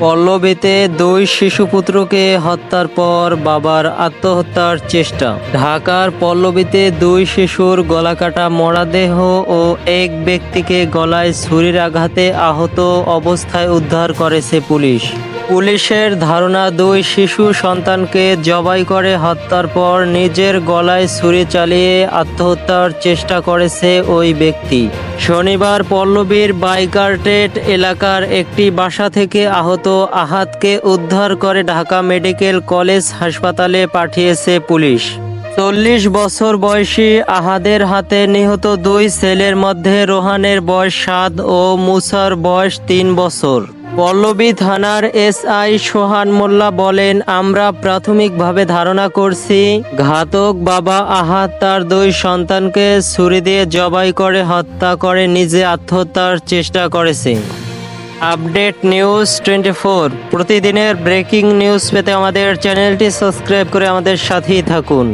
পল্লবীতে দুই শিশুপুত্রকে হত্যার পর বাবার আত্মহত্যার চেষ্টা। ঢাকার পল্লবীতে দুই শিশুর গলাকাটা মরাদেহ ও এক ব্যক্তিকে গলায় ছুরির আঘাতে আহত অবস্থায় উদ্ধার করেছে পুলিশ। পুলিশের ধারণা, দুই শিশু সন্তানকে জবাই করে হত্যার পর নিজের গলায় ছুরি চালিয়ে আত্মহত্যার চেষ্টা করেছে ওই ব্যক্তি। শনিবার পল্লবীর বাইকারটেট এলাকার একটি বাসা থেকে আহত আহাতকে উদ্ধার করে ঢাকা মেডিকেল কলেজ হাসপাতালে পাঠিয়েছে পুলিশ। চল্লিশ বছর বয়সী আহাদের হাতে নিহত দুই ছেলের মধ্যে রোহানের বয়স সাত ও মুসার বয়স তিন বছর। পল্লবী থানার এসআই সোহান মোল্লা বলেন, আমরা প্রাথমিকভাবে ধারণা করছি, ঘাতক বাবা আহাত তার দুই সন্তানকে ছুরি দিয়ে জবাই করে হত্যা করে, নিজে আত্মহত্যার চেষ্টা করেছে। Update news twenty four. প্রতিদিনের ব্রেকিং নিউজ পেতে আমাদের চ্যানেলটি সাবস্ক্রাইব করে আমাদের সাথেই থাকুন।